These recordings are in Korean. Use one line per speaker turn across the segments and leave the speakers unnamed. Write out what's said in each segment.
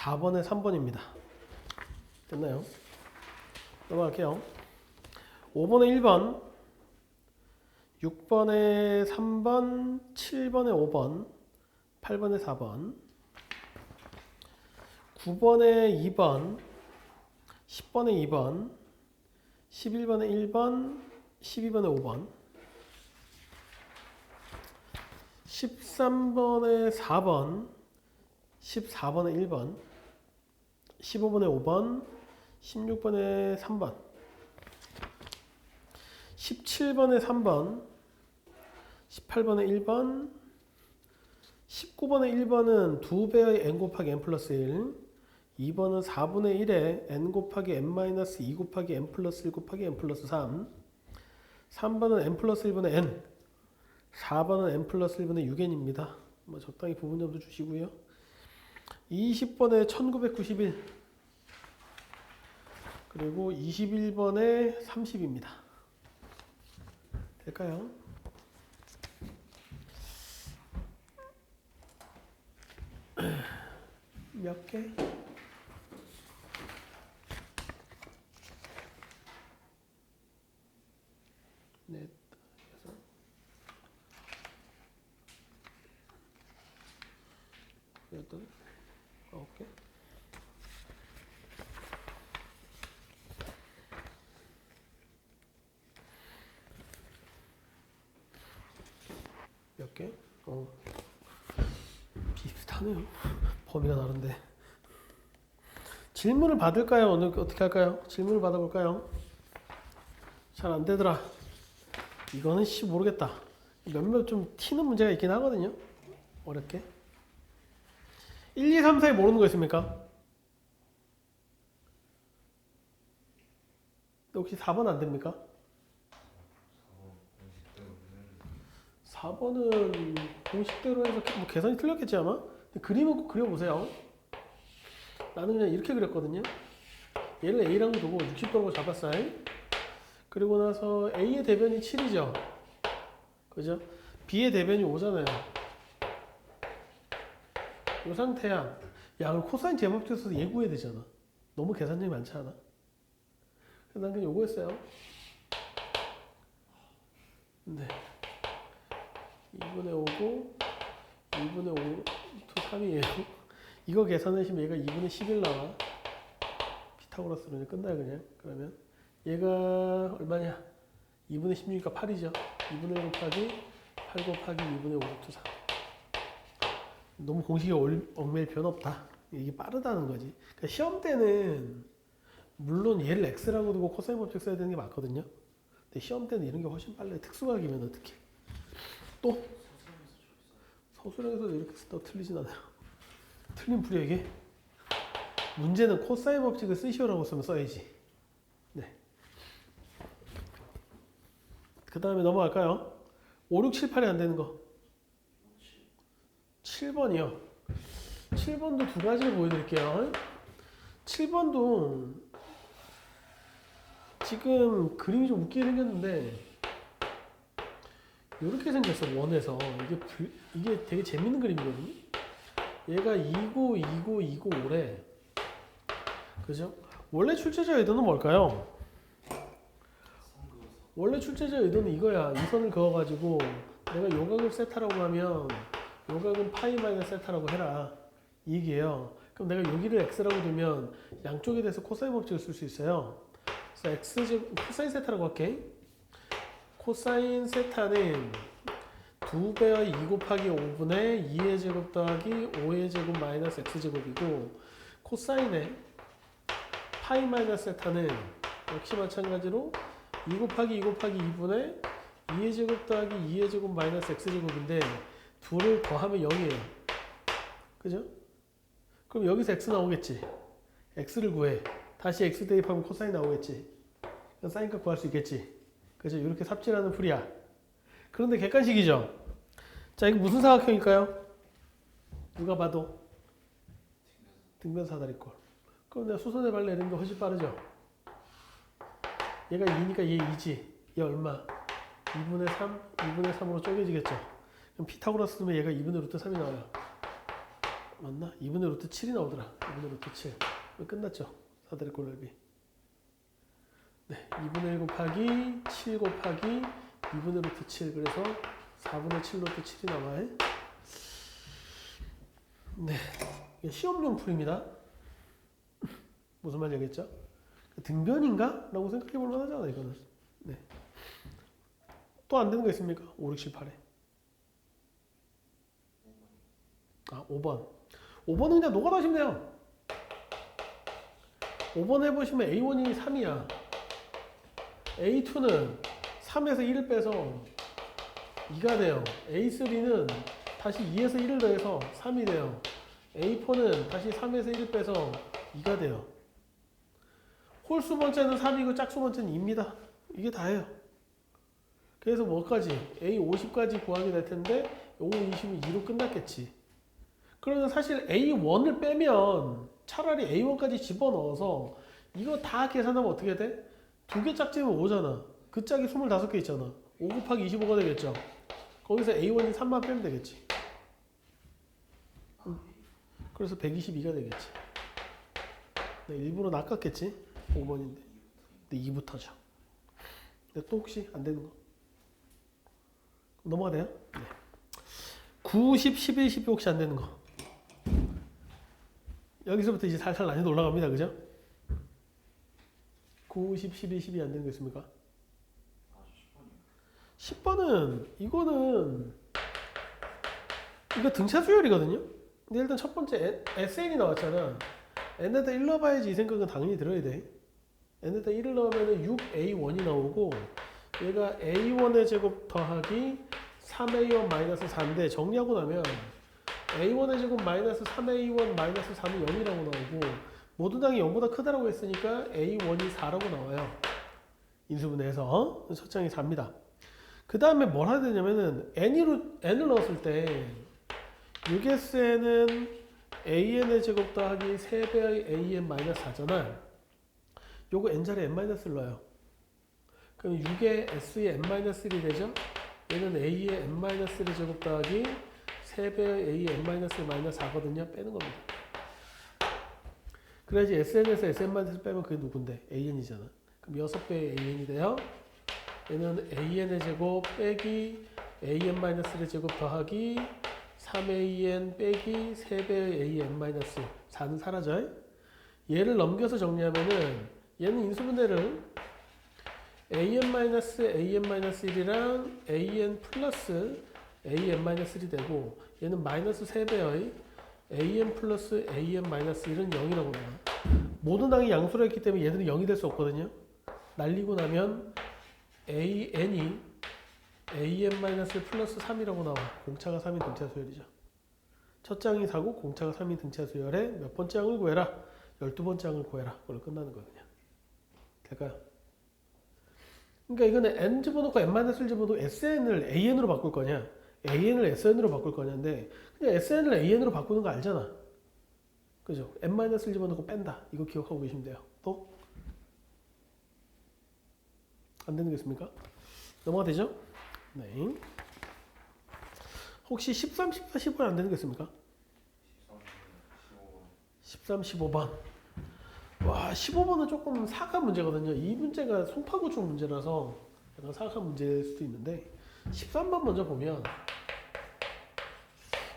4번에 3번입니다. 됐나요? 넘어갈게요. 5번에 1번, 6번에 3번, 7번에 5번, 8번에 4번, 9번에 2번, 10번에 2번, 11번에 1번, 12번에 5번, 13번에 4번, 14번에 1번, 15번에 5번, 16번에 3번, 17번에 3번, 18번에 1번, 19번에 1번은 2배의 n 곱하기 n 플러스 1, 2번은 4분의 1에 n 곱하기 n 마이너스 2 곱하기 n 플러스 1 곱하기 n 플러스 3, 3번은 n 플러스 1분의 n, 4번은 n 플러스 1분의 6n입니다. 뭐 적당히 부분점도 주시고요. 20번에 1991 그리고 21번에 30입니다. 될까요? 몇 개? 넷, 여섯, 여덟, 아홉 개. 몇 개? 어. 비슷하네요. 범위가 다른데. 질문을 받을까요? 오늘 어떻게 할까요? 질문을 받아볼까요? 잘 안 되더라. 이거는 씨 모르겠다. 몇몇 좀 튀는 문제가 있긴 하거든요. 어렵게. 1, 2, 3, 4에 모르는 거 있습니까? 혹시 4번 안 됩니까? 4번은 공식대로 해서 뭐 계산이 틀렸겠지 아마? 그림은 꼭 그려보세요. 나는 그냥 이렇게 그렸거든요. 얘를 A라고 두고 60도라고 잡았어요. 그리고 나서 A의 대변이 7이죠. 그죠? B의 대변이 5잖아요. 이 상태야. 야, 그럼 코사인 써서 예구해야 되잖아. 너무 계산량이 많지 않아? 난 그냥 요거 했어요. 네. 2분의 5고 2분의 5 to 3이에요. 이거 계산하시면 얘가 2분의 11 나와. 피타고라스로 이제 끝나요 그냥. 그러면 얘가 얼마냐? 2분의 16이니까 8이죠. 2분의 1 곱하기 8 곱하기 2분의 5 to 3. 너무 공식이 올- 얽매일 필요는 없다. 이게 빠르다는 거지. 그러니까 시험 때는 물론 얘를 x라고 두고 코사인 법칙 써야 되는 게 맞거든요. 근데 시험 때는 이런 게 훨씬 빨라요. 특수각이면 어떻게? 또 서술형에서 이렇게 쓰다 틀리진 않아요. 틀린 풀이에게 문제는 코사인 법칙을 쓰시오라고 쓰면 써야지. 네. 그 다음에 넘어갈까요? 5, 6, 7, 8이 안 되는 거. 7번이요. 7번도 두 가지를 보여드릴게요. 7번도 지금 그림이 좀 웃기게 생겼는데 이렇게 생겼어 원에서 이게 불- 이게 되게 재밌는 그림이거든요. 얘가 2고 2고 2고 5래. 그죠? 원래 출제자 의도는 뭘까요? 원래 출제자 의도는 이거야. 이 선을 그어가지고 내가 요각을 세타라고 하면 요각은 파이 마이너스 세타라고 해라. 이 얘기예요. 그럼 내가 여기를 x라고 두면 양쪽에 대해서 코사인 법칙을 쓸 수 있어요. 그래서 x 제 코사인 세타라고 할게. 코사인 세타는 2배의 2 곱하기 5분의 2의 제곱 더하기 5의 제곱 마이너스 x제곱이고 코사인의 파이 마이너스 세타는 역시 마찬가지로 2 곱하기 2 곱하기 2분의 2의 제곱 더하기 2의 제곱 마이너스 x제곱인데 둘을 더하면 0이에요. 그죠? 그럼 여기서 x 나오겠지. x를 구해. 다시 x 대입하면 코사인 나오겠지. 사인값 구할 수 있겠지. 그죠? 이렇게 삽질하는 풀이야. 그런데 객관식이죠. 자, 이거 무슨 사각형일까요? 누가 봐도 등변 사다리꼴. 그럼 내가 수선의 발레 내리는 게 훨씬 빠르죠. 얘가 2니까 얘 2지. 얘 얼마? 2분의 3, 2분의 3으로 쪼개지겠죠. 그럼 피타고라스 쓰면 얘가 2분의 루트 3이 나와요. 맞나? 2분의 루트 7이 나오더라. 2분의 루트 7. 이거 끝났죠? 사다리 꼴 넓이. 네, 2분의 1 곱하기 7 곱하기 2분의 루트 7 그래서 4분의 7 루트 7이 나와요. 네, 시험용 풀입니다. 무슨 말인지 알겠죠? 등변인가? 라고 생각해 볼 만하잖아 이거는. 네. 또 안 되는 거 있습니까? 5, 6, 7, 8에. 아, 5번. 5번은 그냥 노가다시면 돼요. 5번 해보시면 A1이 3이야. A2는 3에서 1을 빼서 2가 돼요. A3는 다시 2에서 1을 더해서 3이 돼요. A4는 다시 3에서 1을 빼서 2가 돼요. 홀수 번째는 3이고 짝수 번째는 2입니다. 이게 다예요. 그래서 뭐까지? A50까지 구하게 될 텐데 O20이 2로 끝났겠지. 그러면 사실 A1을 빼면 차라리 A1까지 집어넣어서 이거 다 계산하면 어떻게 돼? 두 개 짝지면 5잖아. 그 짝이 25개 있잖아. 5 곱하기 25가 되겠죠. 거기서 A1이 3만 빼면 되겠지. 음. 그래서 122가 되겠지. 네, 일부러 낚았겠지. 5번인데. 근데 2부터죠. 근데 또 혹시 안 되는 거? 넘어가 돼요? 네. 9, 10, 11, 12 혹시 안 되는 거? 여기서부터 이제 살살 난이도 올라갑니다. 그죠? 9, 10, 11, 12 안 되는 거 있습니까? 10번은 이거는 이거 등차 수열이거든요. 근데 일단 첫 번째 SN이 나왔잖아. n에다 1 넣어봐야지 이 생각은 당연히 들어야 돼. n에다 1을 넣으면 6a1이 나오고 얘가 a1의 제곱 더하기 3a1 마이너스 4인데 정리하고 나면 a1의 제곱 마이너스 3a1 마이너스 4는 0이라고 나오고 모든 항이 0보다 크다라고 했으니까 a1이 4라고 나와요. 인수분해해서 어? 첫 장이 4입니다. 그 다음에 뭘 해야 되냐면은 n으로, n을 넣었을 때 6s는 an의 제곱 더하기 3배의 an 마이너스 4잖아. 요거 n 자리에 n 마이너스를 넣어요. 그럼 6의 s의 n 마이너스 1이 되죠? 얘는 a의 n 마이너스 1의 제곱 더하기 3배의 a의 n 마이너스 1 마이너스 4거든요. 빼는 겁니다. 그래야지 sn에서 sn 마이너스 빼면 그게 누군데? an이잖아. 그럼 6배의 an이 돼요. 얘는 an의 제곱 빼기 an 마이너스 1의 제곱 더하기 3an 빼기 3배의 an 마이너스 4는 사라져요. 얘를 넘겨서 정리하면은 얘는 인수분해를 an 마이너스 an 마이너스 1이랑 an 플러스 an 마이너스 1이 되고 얘는 마이너스 3배의 an 플러스 an 마이너스 1은 0이라고 나와. 모든 항이 양수로 했기 때문에 얘들은 0이 될 수 없거든요. 날리고 나면 an이 an-1 플러스 3이라고 나와. 공차가 3인 등차 수열이죠. 첫 장이 4고 공차가 3인 등차 수열에 몇 번째 항을 구해라? 12번째 항을 구해라. 그걸로 끝나는 거거든요. 될까요? 그러니까 이거는 n 집어넣고 n-1 집어넣고 sn을 an으로 바꿀 거냐? an을 sn으로 바꿀 거냐인데 sn을 an으로 바꾸는 거 알잖아. 그죠? n-1 집어넣고 뺀다. 이거 기억하고 계시면 돼요. 또? 안 되는 게 있습니까? 넘어가 되죠? 네. 혹시 13, 14, 15는 안 되는 게 있습니까? 13, 15번. 와, 15번은 조금 사과 문제거든요. 이 문제가 송파구축 문제라서 약간 사과 문제일 수도 있는데 13번 먼저 보면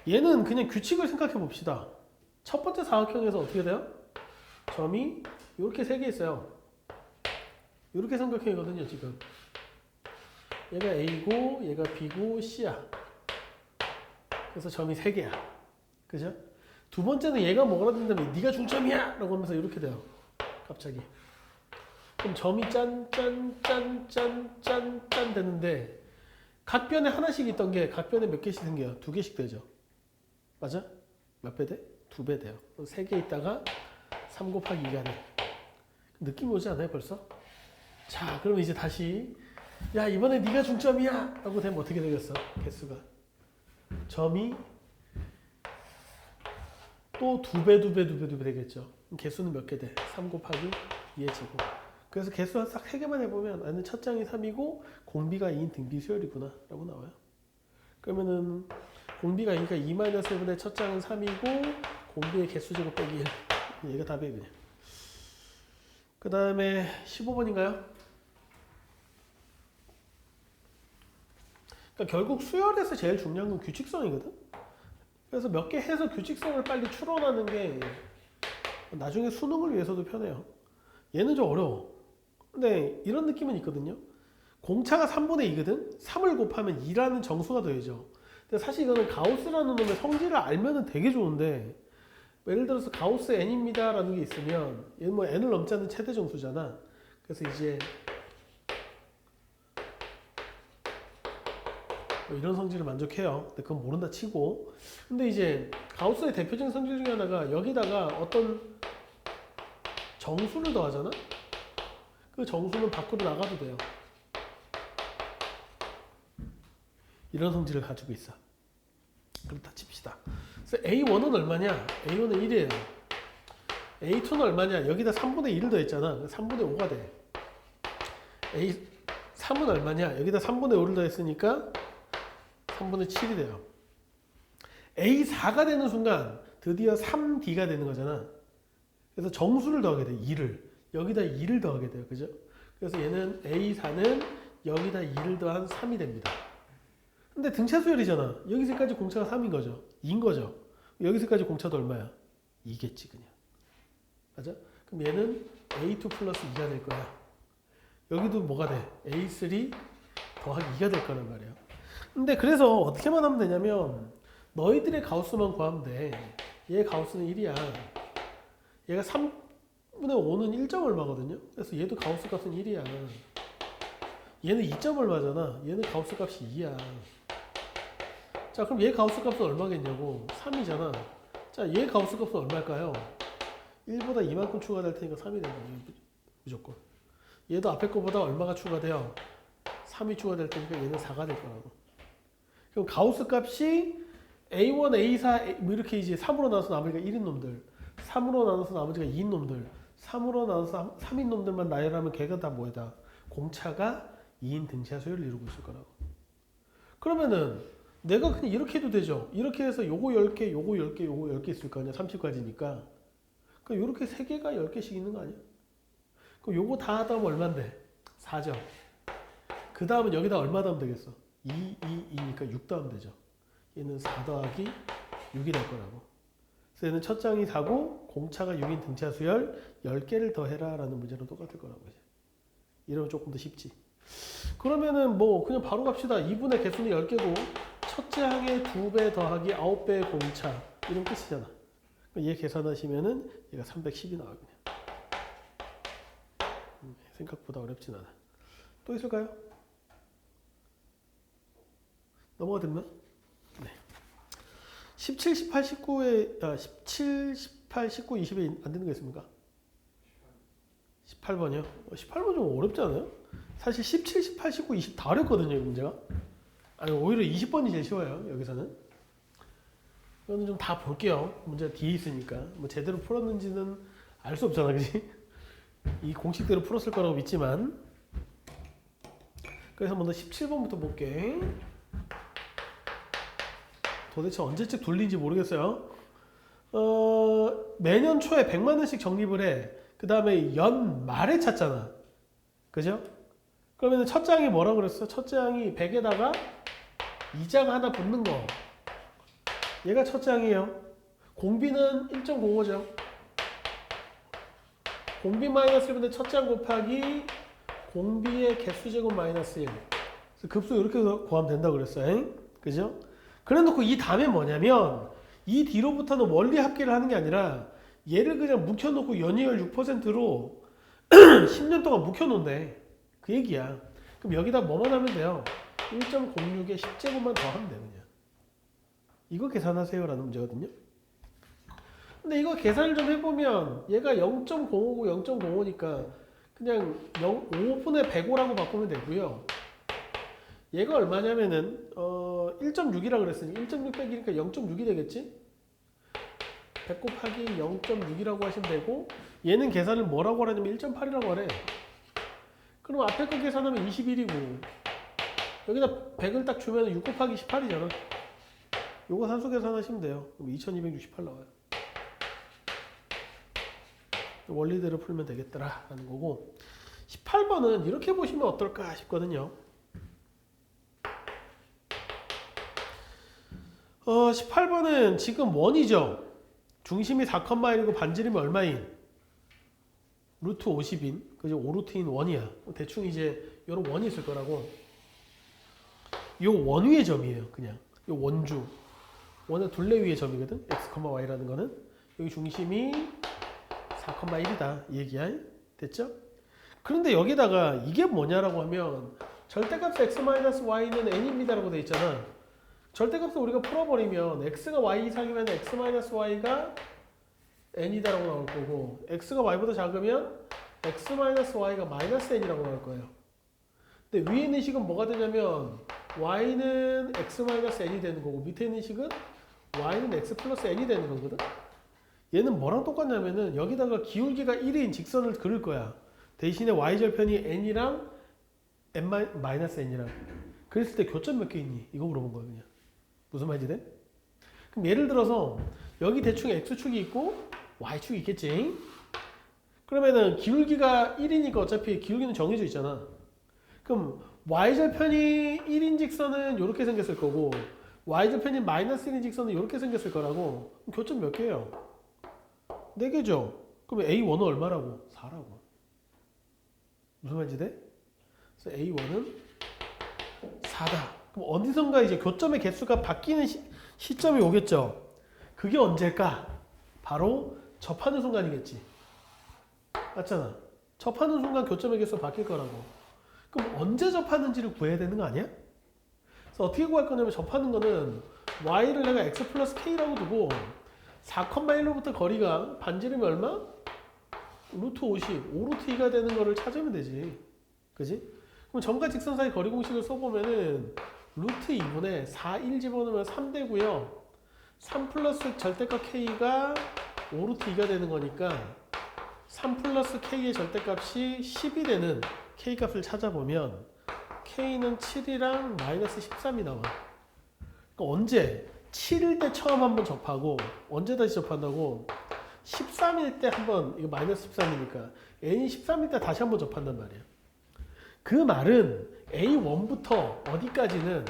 얘는 그냥 규칙을 생각해 봅시다. 첫 번째 사각형에서 어떻게 돼요? 점이 이렇게 세 개 있어요. 이렇게 삼각형이거든요, 지금. 얘가 A고, 얘가 B고, C야. 그래서 점이 세 개야. 그죠? 두 번째는 얘가 뭐라 된다면 네가 중점이야! 라고 하면서 이렇게 돼요. 갑자기. 그럼 점이 짠, 짠, 짠, 짠, 짠, 짠 되는데 각 변에 하나씩 있던 게 각 변에 몇 개씩 생겨요? 두 개씩 되죠. 맞아? 몇 배 돼? 두 배 돼요. 세개 있다가 3 곱하기 2가 돼. 느낌 오지 않아요, 벌써? 자, 그럼 이제 다시 야 이번에 네가 중점이야 라고 되면 어떻게 되겠어? 개수가 점이 또 두 배, 두 배, 두 배, 두 배 되겠죠. 개수는 몇 개 돼? 3 곱하기 2의 제곱. 그래서 개수 싹세 개만 해보면 나는 첫 장이 3이고 공비가 2인 등비 수열이구나 라고 나와요. 그러면은 공비가 그러니까 2-1분의 첫 장은 3이고 공비의 개수 제곱 빼기 1 얘가 답이에요 그냥. 그 다음에 15번인가요? 그러니까 결국 수열에서 제일 중요한 건 규칙성이거든? 그래서 몇 개 해서 규칙성을 빨리 추론하는 게 나중에 수능을 위해서도 편해요. 얘는 좀 어려워. 근데 이런 느낌은 있거든요. 공차가 3분의 2거든? 3을 곱하면 2라는 정수가 더해져 사실 이거는 가우스라는 놈의 성질을 알면은 되게 좋은데 예를 들어서 가우스 n입니다 라는 게 있으면 얘는 뭐 n을 넘지 않는 최대 정수잖아. 그래서 이제 뭐 이런 성질을 만족해요. 근데 그건 모른다 치고. 근데 이제 가우스의 대표적인 성질 중에 하나가 여기다가 어떤 정수를 더하잖아. 그 정수는 밖으로 나가도 돼요. 이런 성질을 가지고 있어. 그렇다 칩시다. 그래서 A1은 얼마냐? A1은 1이에요. A2는 얼마냐? 여기다 3분의 1을 더했잖아. 3분의 5가 돼. A 3은 얼마냐? 여기다 3분의 5를 더했으니까 3분의 7이 돼요. A4가 되는 순간 드디어 3D가 되는 거잖아. 그래서 정수를 더하게 돼. 2를. 여기다 2를 더하게 돼요. 그죠? 그래서 얘는 A4는 여기다 2를 더한 3이 됩니다. 근데 등차 수열이잖아. 여기서까지 공차가 3인 거죠. 2인 거죠. 여기서까지 공차도 얼마야? 2겠지 그냥. 맞아? 그럼 얘는 A2 플러스 2가 될 거야. 여기도 뭐가 돼? A3 더하기 2가 될 거란 말이야. 근데 그래서 어떻게만 하면 되냐면 너희들의 가우스만 구하면 돼. 얘 가우스는 1이야. 얘가 3분의 5는 1점 얼마거든요. 그래서 얘도 가우스 값은 1이야. 얘는 2점 얼마잖아. 얘는 가우스 값이 2야. 자, 그럼 얘 가우스 값은 얼마겠냐고. 3이잖아. 자, 얘 가우스 값은 얼마일까요? 1보다 이만큼 추가될 테니까 3이 된다. 무조건. 얘도 앞에 거보다 얼마가 추가돼요? 3이 추가될 테니까 얘는 4가 될 거라고. 그럼 가우스 값이 A1, A4 뭐 이렇게 이제 3으로 나눠서 나머지가 1인 놈들, 3으로 나눠서 나머지가 2인 놈들, 3으로 나눠서 3 인 놈들만 나열하면 걔가 다 뭐다? 공차가 2인 등차 수열을 이루고 있을 거라고. 그러면은 내가 그냥 이렇게 해도 되죠. 이렇게 해서 요거 10개, 요거 10개, 요거 10개 있을 거 아니야. 30까지니까. 그럼 요렇게 3개가 10개씩 있는 거 아니야? 그럼 요거 다 하다 보면 얼만데? 4점. 그 다음은 여기다 얼마 더하면 되겠어? 2, 2, 2니까 6 더하면 되죠. 얘는 4 더하기 6이 될 거라고. 그래서 얘는 첫 장이 4고 공차가 6인 등차 수열 10개를 더해라 라는 문제랑 똑같을 거라고. 이제. 이러면 조금 더 쉽지. 그러면은 뭐 그냥 바로 갑시다. 2분의 개수는 10개고 첫째 항의 2배 더하기 9배의 공차 이런 끝이잖아. 그럼 얘 계산하시면은 얘가 310이 나와 그냥. 음, 생각보다 어렵진 않아. 또 있을까요? 넘어가 됐나? 네. 17, 18, 19에 아, 17, 18, 19, 20에 안 되는 거 있습니까? 18번이요? 18번 좀 어렵지 않아요? 사실 17, 18, 19, 20 다 어렵거든요, 이 문제가. 아니, 오히려 20번이 제일 쉬워요, 여기서는. 이거는 좀 다 볼게요. 문제가 뒤에 있으니까. 뭐 제대로 풀었는지는 알 수 없잖아, 그지? 이 공식대로 풀었을 거라고 믿지만. 그래서 먼저 17번부터 볼게. 도대체 언제쯤 돌린지 모르겠어요. 어, 매년 초에 100만 원씩 적립을 해. 그 다음에 연 말에 찾잖아. 그죠? 그러면 첫 장이 뭐라 그랬어? 첫 장이 100에다가 2장 하나 붙는 거. 얘가 첫 장이에요. 공비는 1.05죠. 공비 마이너스 1분의 첫장 곱하기 공비의 개수 제곱 마이너스 1. 그래서 급수 이렇게 구하면 된다 그랬어요. 그죠? 그래 놓고 이 다음에 뭐냐면 이 뒤로부터는 원리 합계를 하는 게 아니라 얘를 그냥 묵혀놓고 연이율 6%로 10년 동안 묵혀놓는데 그 얘기야. 그럼 여기다 뭐만 하면 돼요? 1.06에 10제곱만 더 하면 돼요 그냥. 이거 계산하세요라는 문제거든요. 근데 이거 계산을 좀 해보면 얘가 0.05고 0.05니까 그냥 0, 5분의 105라고 바꾸면 되고요. 얘가 얼마냐면은 어 1.6이라 그랬으니 1.6 빼기니까 0.6이 되겠지? 100 곱하기 0.6이라고 하시면 되고 얘는 계산을 뭐라고 하냐면 1.8이라고 하래. 그럼 앞에 거 계산하면 21이고 여기다 100을 딱 주면 6 곱하기 18이잖아. 요거 산수 계산하시면 돼요. 그럼 2268 나와요. 원리대로 풀면 되겠더라 라는 거고 18번은 이렇게 보시면 어떨까 싶거든요. 어, 18번은 지금 원이죠. 중심이 4,1이고 반지름이 얼마인? 루트 50인, 그죠? 5루트인 원이야. 대충 이제 이런 원이 있을 거라고. 요 원 위의 점이에요, 그냥. 요 원주. 원의 둘레 위의 점이거든. x, y라는 거는. 여기 중심이 4,1이다. 이 얘기야. 됐죠? 그런데 여기다가 이게 뭐냐라고 하면 절대값 x-y는 n입니다라고 돼 있잖아. 절대값을 우리가 풀어버리면 x가 y 이상이면 x-y가 n이다라고 나올 거고 x가 y보다 작으면 x-y가 마이너스 n이라고 나올 거예요. 근데 위에 있는 식은 뭐가 되냐면 y는 x-n이 되는 거고 밑에 있는 식은 y는 x 플러스 n이 되는 거거든. 얘는 뭐랑 똑같냐면은 여기다가 기울기가 1인 직선을 그릴 거야. 대신에 y절편이 n이랑 n 마이너스 n이랑 그랬을 때 교점 몇 개 있니? 이거 물어본 거야 그냥. 무슨 말인지 돼? 그럼 예를 들어서 여기 대충 x축이 있고 y축이 있겠지? 그러면은 기울기가 1이니까 어차피 기울기는 정해져 있잖아. 그럼 y절편이 1인 직선은 이렇게 생겼을 거고 y절편이 마이너스 1인 직선은 이렇게 생겼을 거라고 교점 몇 개예요? 4개죠? 그럼 A1은 얼마라고? 4라고. 무슨 말인지 돼? 그래서 A1은 4다. 그럼 어디선가 이제 교점의 개수가 바뀌는 시, 시점이 오겠죠? 그게 언제일까? 바로 접하는 순간이겠지. 맞잖아. 접하는 순간 교점의 개수가 바뀔 거라고. 그럼 언제 접하는지를 구해야 되는 거 아니야? 그래서 어떻게 구할 거냐면 접하는 거는 y를 내가 x 플러스 k라고 두고 4,1로부터 거리가 반지름이 얼마? 루트 50, 5루트 2가 되는 거를 찾으면 되지. 그지? 그럼 점과 직선 사이 거리 공식을 써보면은 루트 2분의 4, 1 집어넣으면 3 되고요. 3 플러스 절대값 k가 5루트 2가 되는 거니까 3 플러스 k의 절대값이 10이 되는 k 값을 찾아보면 k는 7이랑 마이너스 13이 나와. 그러니까 언제? 7일 때 처음 한번 접하고 언제 다시 접한다고? 13일 때 한번 이거 마이너스 13이니까 n이 13일 때 다시 한번 접한단 말이야. 그 말은 A1부터 어디까지는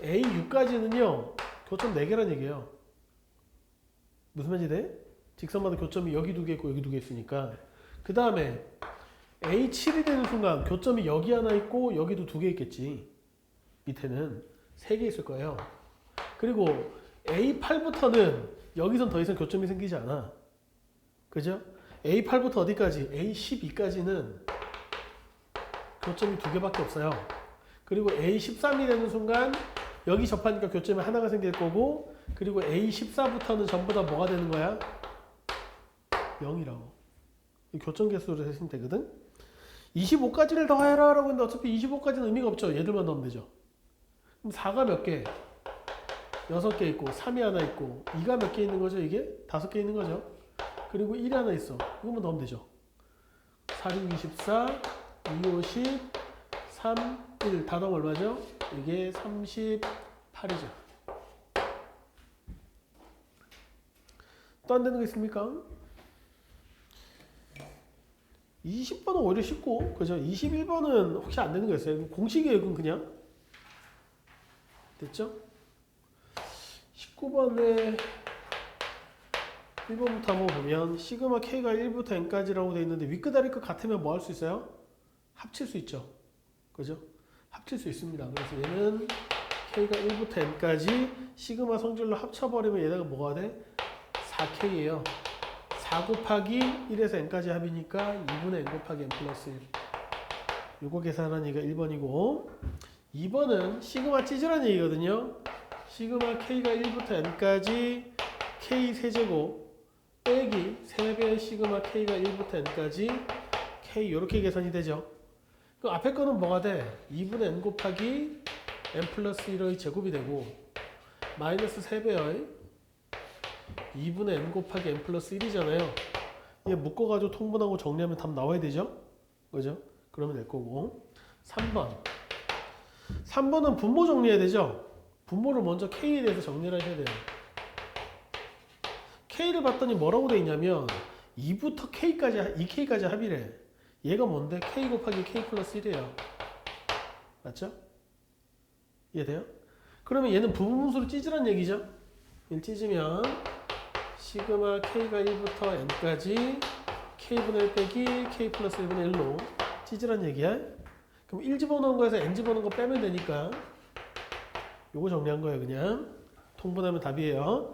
A6까지는요 교점 4개란 얘기예요. 무슨 말인지 돼? 직선마다 교점이 여기 두 개 있고 여기 두 개 있으니까 그 다음에 A7이 되는 순간 교점이 여기 하나 있고 여기도 두 개 있겠지. 밑에는 세 개 있을 거예요. 그리고 A8부터는 여기선 더 이상 교점이 생기지 않아. 그죠? A8부터 어디까지? A12까지는 교점이 두 개밖에 없어요. 그리고 A13이 되는 순간 여기 접하니까 교점이 하나가 생길 거고 그리고 A14부터는 전부 다 뭐가 되는 거야? 0이라고. 이 교점 개수를 세시면 되거든? 25까지를 더해라 라고 했는데 어차피 25까지는 의미가 없죠. 얘들만 넣으면 되죠. 그럼 4가 몇 개? 6개 있고 3이 하나 있고 2가 몇 개 있는 거죠 이게? 5개 있는 거죠. 그리고 1이 하나 있어. 이거만 넣으면 되죠. 4, 6, 24, 2, 50, 3, 1. 다동 얼마죠? 이게 38이죠. 또 안 되는 거 있습니까? 20번은 오히려 쉽고, 그죠? 21번은 혹시 안 되는 거 있어요? 공식이에요, 그냥. 됐죠? 19번에 1번부터 한번 보면 시그마 K가 1부터 N까지라고 되어 있는데 윗끝 아래끝 같으면 뭐 할 수 있어요? 합칠 수 있죠. 그죠? 합칠 수 있습니다. 그래서 얘는 K가 1부터 N까지 시그마 성질로 합쳐버리면 얘네가 뭐가 돼? 4K예요. 4 곱하기 1에서 N까지 합이니까 2분의 N 곱하기 N 플러스 1. 요거 계산한 얘기가 1번이고 2번은 시그마 찌질한 얘기거든요. 시그마 K가 1부터 N까지 K 세제곱 빼기 3배의 시그마 K가 1부터 N까지 K 이렇게 계산이 되죠. 그 앞에 거는 뭐가 돼? 2분의 N 곱하기 N 플러스 1의 제곱이 되고 마이너스 3배의 2분의 N 곱하기 N 플러스 1이잖아요. 얘 묶어가지고 통분하고 정리하면 답 나와야 되죠? 그죠? 그러면 될 거고 3번 3번은 분모 정리해야 되죠? 분모를 먼저 K에 대해서 정리를 하셔야 돼요. K를 봤더니 뭐라고 돼 있냐면 2부터 K까지 2K까지 합이래. 얘가 뭔데? K 곱하기 K 플러스 1이에요. 맞죠? 이해돼요? 그러면 얘는 부분분수로 찢으란 얘기죠? 1 찢으면 시그마 K가 1부터 N까지 K분의 1 빼기 K 플러스 1분의 1로 찢으란 얘기야? 그럼 1 집어넣은 거에서 N 집어넣은 거 빼면 되니까 요거 정리한 거예요 그냥. 통분하면 답이에요.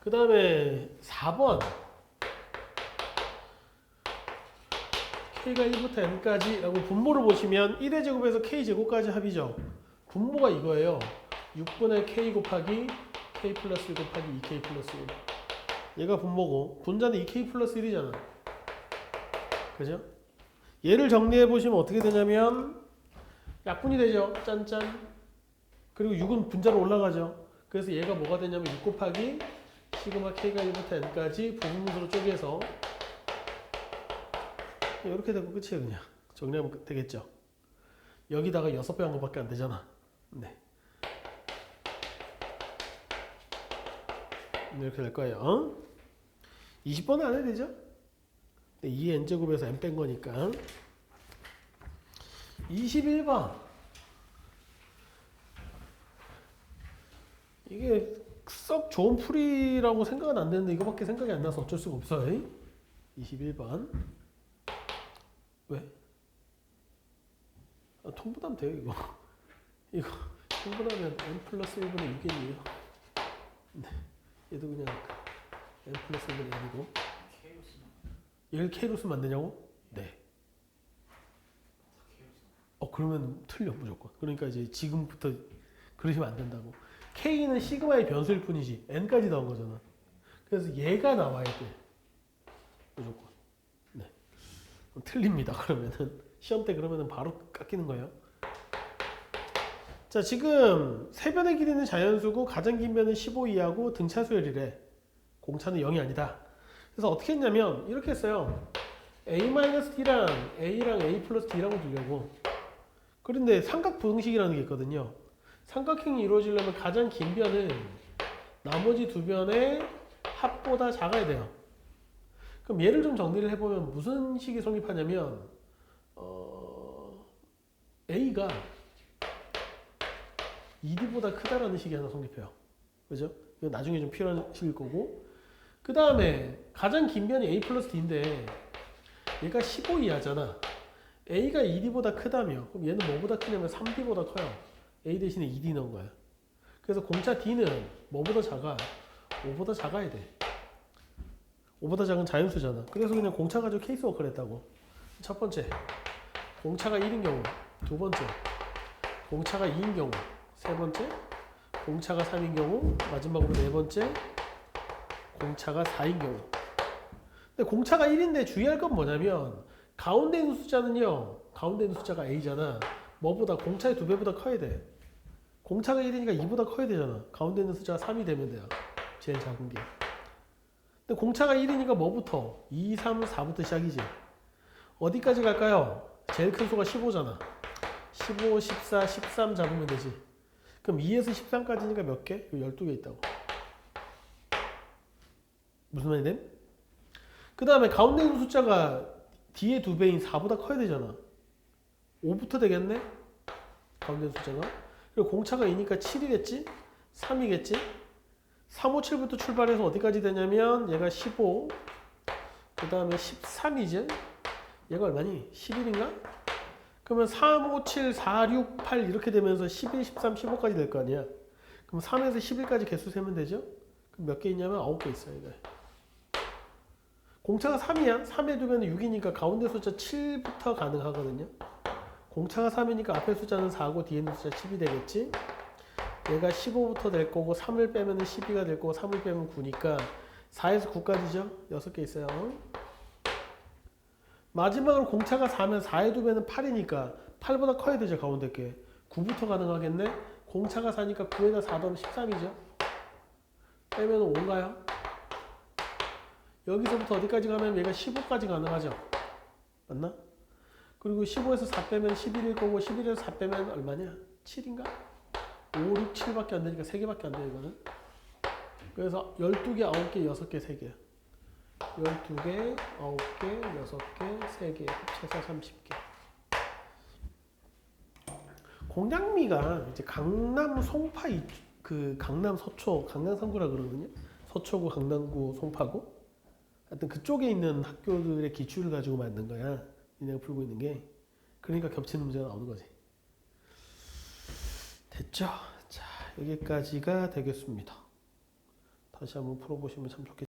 그 다음에 4번. K가 1부터 N까지 라고 분모를 보시면 1의 제곱에서 K 제곱까지 합이죠. 분모가 이거예요. 6분의 K 곱하기 K 플러스 1 곱하기 2K 플러스 1 얘가 분모고. 분자는 2K 플러스 1이잖아. 그죠? 얘를 정리해 보시면 어떻게 되냐면 약분이 되죠. 짠짠. 그리고 6은 분자로 올라가죠. 그래서 얘가 뭐가 되냐면 6 곱하기 시그마 K가 1부터 N까지 부분분수로 쪼개서 이렇게 되고 끝이에요 그냥. 정리하면 끝- 되겠죠? 여기다가 6배 한 거밖에 안 되잖아. 네. 이렇게 될 거예요 20번은 안 해도 되죠? 2 n제곱에서 n 뺀 거니까. 21번. 이게 썩 좋은 풀이라고 생각은 안 되는데 이거밖에 생각이 안 나서 어쩔 수가 없어요 21번. 왜? 아, 통분하면 돼요 이거. 이거 통분하면 n 플러스 1분의 6이네요. 네. 얘도 그냥 n 플러스 1분의 1이고 얘를 K로 쓰면 안 되냐고? 네. 어 그러면 틀려 무조건. 그러니까 이제 지금부터 그러시면 안 된다고. K는 시그마의 변수일 뿐이지 N까지 나온 거잖아. 그래서 얘가 나와야 돼. 무조건. 네. 틀립니다. 그러면은 시험 때 그러면은 바로 깎이는 거예요. 자 지금 세 변의 길이는 자연수고 가장 긴 변은 15 이하고 등차 수열이래. 공차는 0이 아니다. 그래서 어떻게 했냐면 이렇게 했어요. a-d랑 a랑 a 플러스 d라고 두려고. 그런데 삼각 부등식이라는 게 있거든요. 삼각형이 이루어지려면 가장 긴 변은 나머지 두 변의 합보다 작아야 돼요. 그럼 얘를 좀 정리를 해보면 무슨 식이 성립하냐면 어, a가 ed보다 크다라는 식이 하나 성립해요. 그죠? 이건 나중에 좀 식일 거고 그 다음에 가장 긴 변이 a 플러스 d인데 얘가 15 이하잖아. a가 2d보다 크다며 그럼 얘는 뭐보다 크냐면 3d보다 커요. a 대신에 2d 넣은 거야. 그래서 공차 d는 뭐보다 작아? 5보다 작아야 돼. 5보다 작은 자연수잖아. 그래서 그냥 공차 가지고 케이스 워크를 했다고. 첫 번째, 공차가 1인 경우. 두 번째, 공차가 2인 경우. 세 번째, 공차가 3인 경우. 마지막으로 네 번째, 공차가 4인 경우. 근데 공차가 1인데 주의할 건 뭐냐면 가운데 있는 숫자는요. 가운데 있는 숫자가 a잖아. 뭐보다 공차의 두 배보다 커야 돼. 공차가 1이니까 2보다 커야 되잖아. 가운데 있는 숫자가 3이 되면 돼요. 제일 작은 게. 근데 공차가 1이니까 뭐부터? 2, 3, 4부터 시작이지. 어디까지 갈까요? 제일 큰 수가 15잖아. 15, 14, 13 잡으면 되지. 그럼 2에서 13까지니까 몇 개? 12개 있다고. 무슨 말이 됨? 그 다음에 가운데 있는 숫자가 뒤에 두 배인 4보다 커야 되잖아. 5부터 되겠네? 가운데 있는 숫자가. 그리고 공차가 2니까 7이겠지? 3이겠지? 3, 5, 7부터 출발해서 어디까지 되냐면 얘가 15, 그 다음에 13이지? 얘가 얼마니? 11인가? 그러면 3, 5, 7, 4, 6, 8 이렇게 되면서 11, 13, 15까지 될 거 아니야? 그럼 3에서 11까지 개수 세면 되죠? 그럼 몇 개 있냐면 9개 있어요. 이거. 공차가 3이야. 3에 두면 6이니까 가운데 숫자 7부터 가능하거든요. 공차가 3이니까 앞에 숫자는 4고 뒤에 있는 숫자 10이 되겠지. 얘가 15부터 될 거고 3을 빼면 12가 될 거고 3을 빼면 9니까 4에서 9까지죠. 6개 있어요. 마지막으로 공차가 4면 4에 두면 8이니까 8보다 커야 되죠. 가운데 게. 9부터 가능하겠네. 공차가 4니까 9에다 4 더하면 13이죠. 빼면 5인가요? 여기서부터 어디까지 가면 얘가 15까지 가능하죠. 맞나? 그리고 15에서 4 빼면 11일 거고 11에서 4 빼면 얼마냐? 7인가? 5, 6, 7밖에 안 되니까 3개밖에 안 돼, 이거는. 그래서 12개, 9개, 6개, 3개. 12개, 9개, 6개, 3개, 합쳐서 30개. 공장미가 이제 강남 송파 이, 그 강남 서초, 강남 3구라 그러거든요. 서초구, 강남구, 송파구. 하여튼 그쪽에 있는 학교들의 기출을 가지고 만든 거야. 니네가 풀고 있는 게. 그러니까 겹치는 문제가 나오는 거지. 됐죠? 자, 여기까지가 되겠습니다. 다시 한번 풀어보시면 참 좋겠습니다.